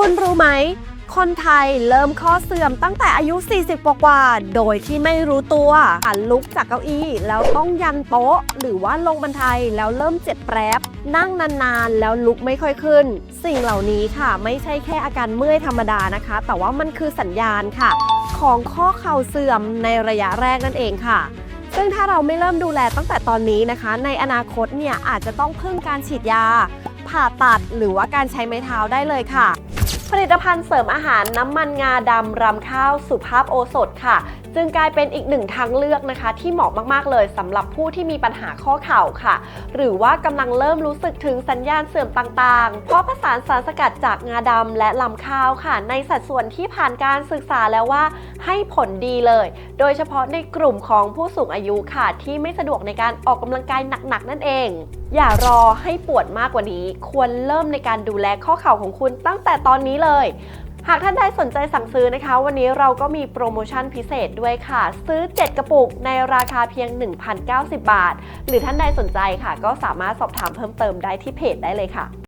คุณรู้ไหม คนไทยเริ่มข้อเสื่อมตั้งแต่อายุ 40 กว่าๆโดยที่ไม่รู้ตัวการลุกจากเก้าอี้ แล้วต้องยันโต๊ะ หรือว่าลงบันไดแล้วเริ่มเจ็บแปรบนั่งนานๆ แล้วลุกไม่ค่อยขึ้น สิ่งเหล่านี้ค่ะ ไม่ใช่แค่อาการเมื่อยธรรมดานะคะ แต่ว่ามันคือสัญญาณค่ะ ของข้อเข่าเสื่อมในระยะแรกนั่นเองค่ะซึ่งถ้าเราไม่เริ่มดูแลตั้งแต่ตอนนี้นะคะ ในอนาคตเนี่ยอาจจะต้องพึ่งการฉีดยา ผ่าตัดหรือว่าการใช้ไม้เท้าได้เลยค่ะ ผลิตภัณฑ์เสริมอาหารน้ำมันงาดำรำข้าวสุภาพโอสถค่ะ จึงกลายเป็นอีกหนึ่งทางเลือกนะคะ ที่เหมาะมากๆเลยสำหรับผู้ที่มีปัญหาข้อเข่าค่ะ หรือว่ากำลังเริ่มรู้สึกถึงสัญญาณเสื่อมต่างๆ เพราะผสานสารสกัดจากงาดำและลำข้าวค่ะ ในสัดส่วนที่ผ่านการศึกษาแล้วว่าให้ผลดีเลย โดยเฉพาะในกลุ่มของผู้สูงอายุค่ะ ที่ไม่สะดวกในการออกกำลังกายหนักๆนั่นเองอย่ารอให้ปวดมากกว่านี้ ควรเริ่มในการดูแลข้อเข่าของคุณตั้งแต่ตอนนี้นี้เลย หากท่านใดสนใจสั่งซื้อนะคะ วันนี้เราก็มีโปรโมชั่นพิเศษด้วยค่ะ ซื้อ 7 กระปุกในราคาเพียง 1,090 บาท หรือท่านใดสนใจค่ะ ก็สามารถสอบถามเพิ่มเติมได้ที่เพจได้เลยค่ะ